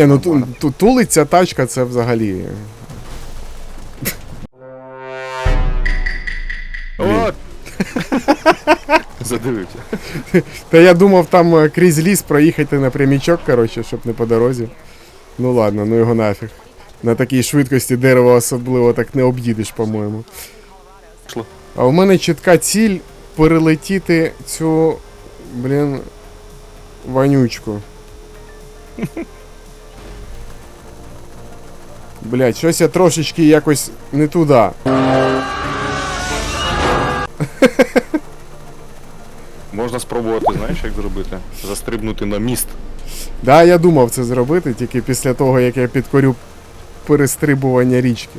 Ні, ну ту, ту, тулить ця тачка, це взагалі. О! Задивився. Та я думав там е, крізь ліс проїхати напрямічок, коротше, щоб не по дорозі. Ну ладно, ну його нафіг. На такій швидкості дерево особливо так не об'їдеш, по-моєму. А у мене чітка ціль перелетіти цю, блін, вонючку. Блять, щось я трошечки якось не туди. Можна спробувати, знаєш, як зробити? Застрибнути на міст. Да, я думав це зробити тільки після того, як я підкорю перестрибування річки.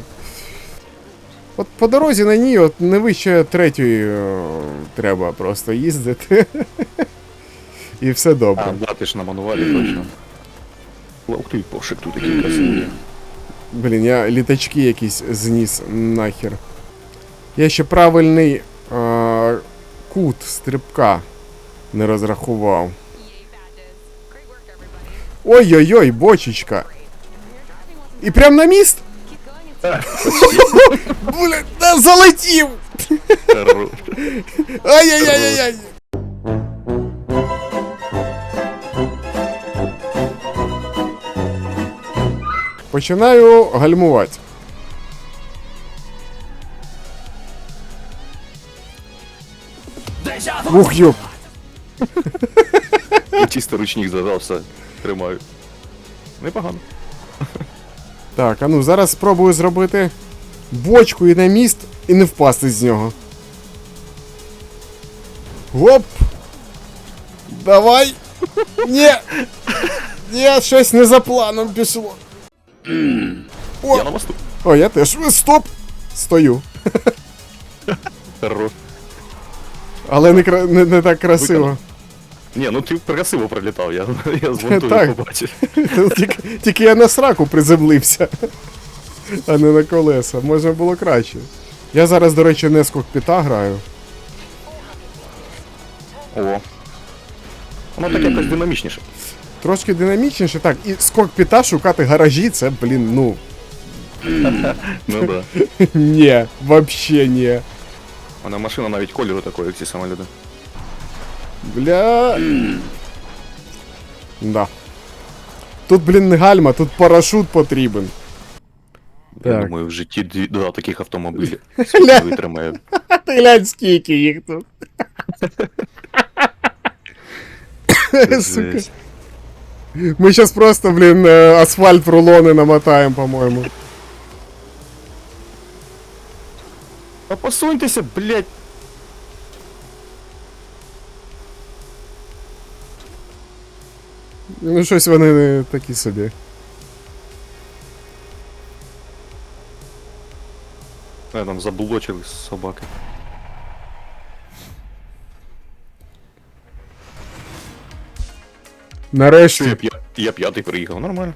От по дорозі на ній, от не вище третьої е, треба просто їздити. І все добре. А, да, ти ж на мануалі точно. Ух ти, пошик тут такий красивий. Блін, я літачки якісь зніс нахер. Я ще правильний е, кут стрибка не розрахував. Ой-ой-ой, бочечка. І прям на міст? Да залетів! Хорош. Починаю гальмувати. Ух, йоп. І чисто ручник задав, все. Тримаю. Непогано. Так, а ну зараз спробую зробити бочку і на міст і не впасти з нього. Гоп! Давай! Ні! Ні, щось не за планом пішло. О, Я на мосту. О, я теж. Стоп! Стою. Хорош. Але не, кра... не, не так красиво. Ні, ну ти красиво пролітав, я, я з монтою побачив. Тільки, тільки я на сраку приземлився. А не на колеса. Можна було краще. Я зараз, до речі, не з кокпіта граю. О. Воно так якось динамічніше. Трошки динамічніше, так, і з кокпіта шукати гаражі, це, блін, ну. Ну да. Ні, вообще ні. Вона машина навіть кольору такої, як ці самоліти. Бля. Да. Тут, блін, не гальма, тут парашут потрібен. Я Так. думаю, в житті дві, два таких автомобілі Гля. витримає. Ти глянь, скільки їх тут. Сука. Жесть. Ми зараз просто, блін, е, асфальт в рулони намотаємо, по-моєму. А посуньтеся, блядь. Ну, щось вони не такі собі. Я там заблочили собаки. Нарешті. Я, п'я- я п'ятий приїхав, нормально.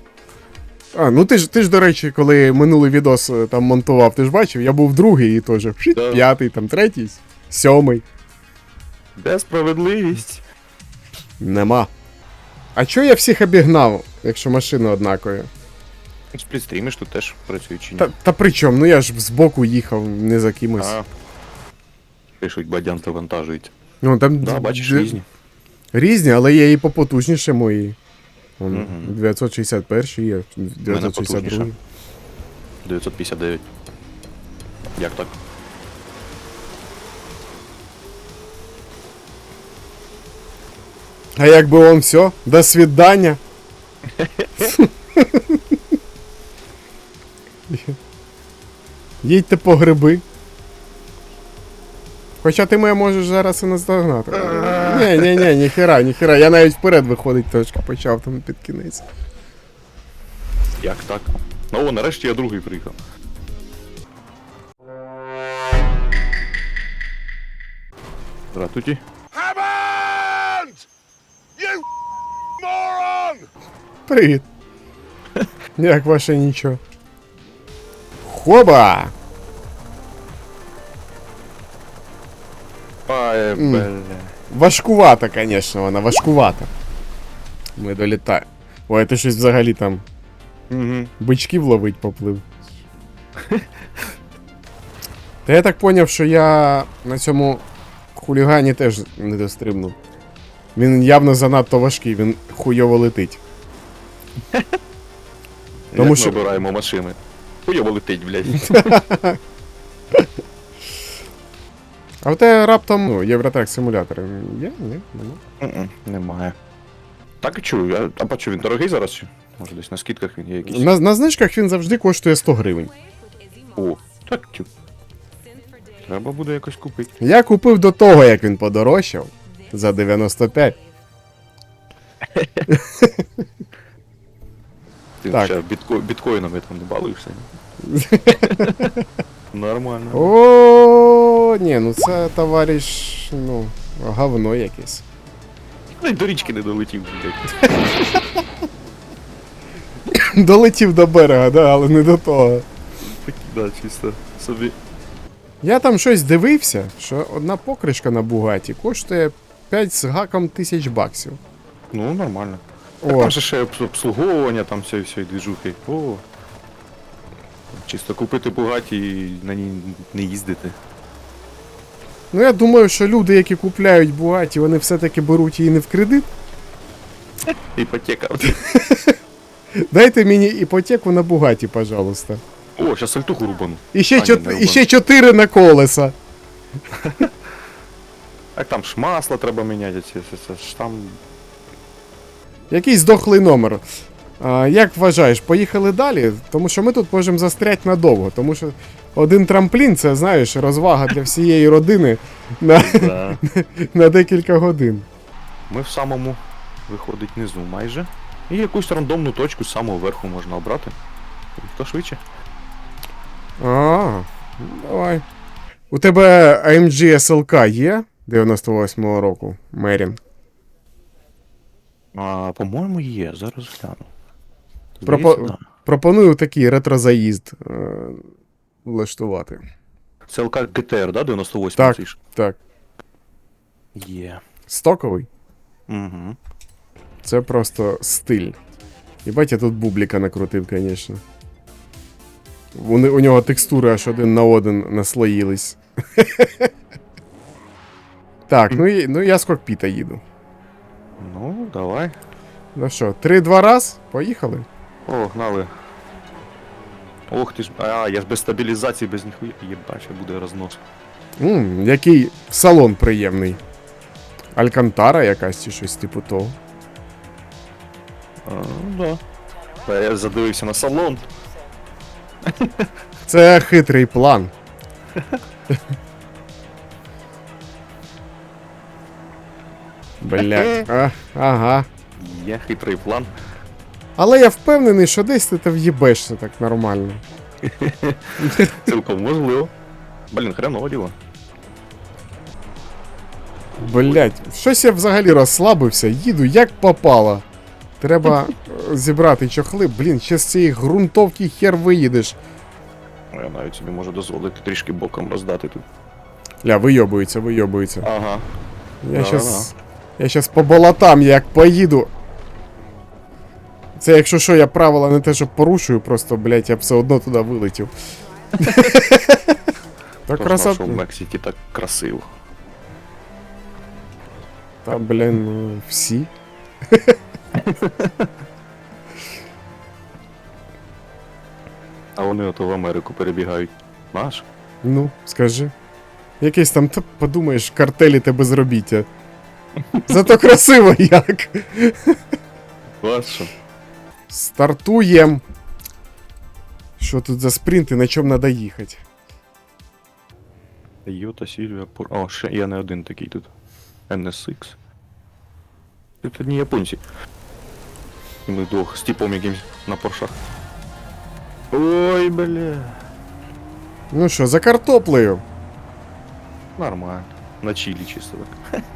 А, ну ти ж, ти ж, до речі, коли минулий відос е, там монтував, ти ж бачив, я був другий і теж. Да. П'ятий, там третій, сьомий. Де справедливість? Нема. А чого я всіх обігнав, якщо машини однакові? Сплітстрімиш тут теж працюють чи ні? Та, та при чому? Ну я ж збоку їхав, не за кимось. А. Пишуть, бадян завантажують. Ну, там Да, бачиш, різні. Різні, але є і попотужніше мої. Вон, Мгм. 961 є, 962. потужніше. 959. Як так? А якби он все, до свидання. Їдьте по гриби. Хоча ти мене можеш зараз і наздогнати. Ні, ні, ні, ніхера, ніхера. Я навіть вперед виходить трошки почав там під кінець. Як так? Ну, о, нарешті я другий приїхав. Здравствуйте. Привіт. Як ваше нічого? Хоба! Ай, бля. Важкувата, звісно, вона, важкувата. Ми долітаємо. Ой, ти щось взагалі там Угу. Бичків ловить поплив. Та я так поняв, що я на цьому хулігані теж не дострибнув. Він явно занадто важкий, він хуйово летить. Тому Тому що- обираємо машини. Хуйово летить, блядь. А в тебе раптом ну, Євротрек симулятор. Є? Ні? Нема. Немає. Так і чую, а, а бачу, він дорогий зараз? Може десь на скидках він є якийсь. На, на знижках він завжди коштує 100 гривень. О, так тю. Треба буде якось купити. Я купив до того, як він подорожчав. За 95. Ти Так. ще бітко... біткоїнами там не балуєшся? Нормально. О, ні, ну це товариш, ну, говно якесь. Ну, й до річки не долетів, блядь. Долетів до берега, да, але не до того. Так, да, чисто собі. Я там щось дивився, що одна покришка на Бугаті коштує 5 з гаком тисяч баксів. Ну, нормально. Так О, там же ще обслуговування, там все, і все, двіжухи. О. Чисто купити Бугаті і на ній не їздити. ну я думаю, що люди, які купляють Бугаті, вони все-таки беруть її не в кредит. Іпотека. Дайте мені іпотеку на Бугаті, пожалуйста. О, щас сальтуху рубану. І ще, А, ні, не і ще 4 на колеса. Так там ж масло треба міняти, це, це, це ж там. Якийсь дохлий номер. Як вважаєш, поїхали далі? Тому що ми тут можемо застряти надовго. Тому що один трамплін це, знаєш, розвага для всієї родини на, Да. на декілька годин. Ми в самому виходить низу майже. І якусь рандомну точку з самого верху можна обрати. І Хто швидше? А, ну, давай. У тебе AMG SLK є 98-го року, Мерін. А, по-моєму, є, зараз гляну. Пропо... Да. Пропоную такий ретрозаїзд е... влаштувати. Це ЛК ГТР, да, 98 Так. цей? Так, Є. стоковий. Угу. Це просто стиль. Єбать, я тут бубліка накрутив, звісно. Вони, у нього текстури аж один на один наслоїлись. так, ну, і, ну я з кокпіта їду. Ну, давай. Ну що, три-два раз? Поїхали. О, гнали. Ох ти ж. А, я ж без стабілізації, без ніхуя. Єбать, ще буде рознос. М, який салон приємний. Алькантара якась чи щось типу того. А, ну да. Я задивився на салон. Це хитрий план. Блять. Ага. Є хитрий план. Але я впевнений, що десь ти та в'їбешся так нормально. Цілком можливо. Блін, хреново діло. Блять, щось я взагалі розслабився, їду як попало. Треба е, зібрати чохли. Блін, ще з цієї ґрунтовки хер виїдеш. Я навіть собі можу дозволити трішки боком роздати тут. Ля, вийобується, вийобується. Ага. Я щас. Я щас по болотам як поїду. Це якщо що, я правила не те, що порушую, просто, блять, я б все одно туди вилетів. Та Хто красота. що в Мексиці так красиво. Та, блін, ну, всі. А вони ото в Америку перебігають. Наш? Ну, скажи. Якийсь там, та подумаєш, картелі та безробіття. Зато красиво як. Вас що? Стартуєм. Що тут за спринт і на чому треба їхати? Йота, Сільвія, Пор... О, ще я не один такий тут. NSX. Це одні японці. І ми вдвох з типом якимсь на поршах. Ой, бля. Ну що, за картоплею. Нормально. На чилі чисто так.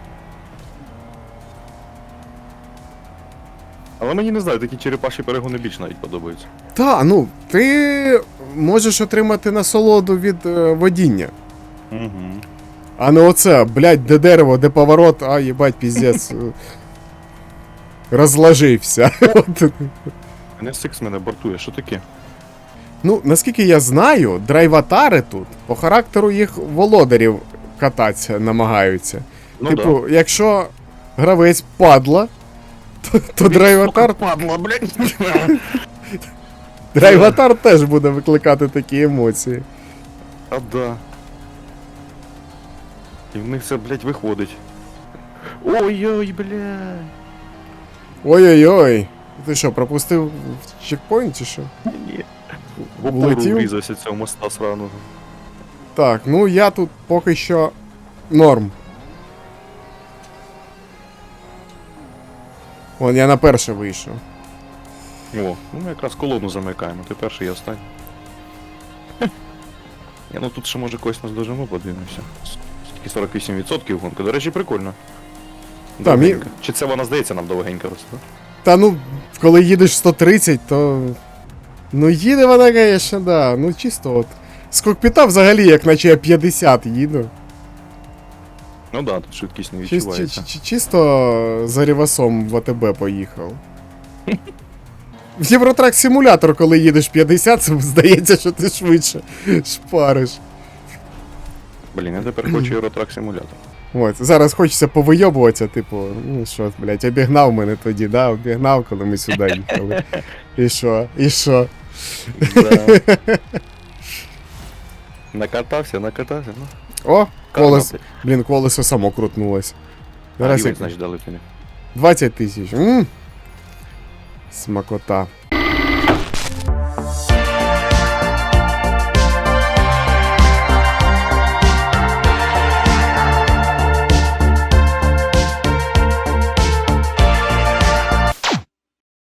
Але мені не знаю, такі черепаші перегони більш навіть подобаються. Та, ну, ти можеш отримати насолоду від е, водіння. Угу. А не оце, блядь, де дерево, де поворот, а їбать, піздець. е, Розложився. От. NSX мене бортує, що таке? Ну, наскільки я знаю, драйватари тут по характеру їх володарів кататися намагаються. Ну типу, якщо гравець падла, то, драйватар, падла, блядь. драйватар теж буде викликати такі емоції. А да. І в них це, блядь, виходить. Ой-ой, блядь. Ой-ой-ой. Ти що, пропустив в чекпоінт чи що? Ні. В опору Влетів? врізався цього моста сраного. Так, ну я тут поки що норм. Вон я на перше вийшов. О, ну ми якраз колону замикаємо, ти перший і останній. Я, ну тут ще може когось нас дожимо, подивимося. Тільки 48% гонка. До речі, прикольно. Та, мі- Чи це вона здається нам довгенька росте? Та ну, коли їдеш 130, то. Ну їде вона, звісно, да. Ну чисто от. З кокпіта взагалі, як наче я 50 їду. Ну да, тут швидкість не Чис- відчувається. чи- чи- чисто за рівасом в АТБ поїхав. В Євротрак симулятор, коли їдеш 50, це здається, що ти швидше шпариш. Блін, я тепер хочу Eurotrack симулятор. От, зараз хочеться повийобуватися, типу, ну що, блядь, обігнав мене тоді, да, обігнав, коли ми сюди їхали. І що? І що? Да. Накатався, накатався, ну. О, колесо. Блін, колесо само крутнулось. Зараз а, як... значить, дали тобі. 20 тисяч. Смакота.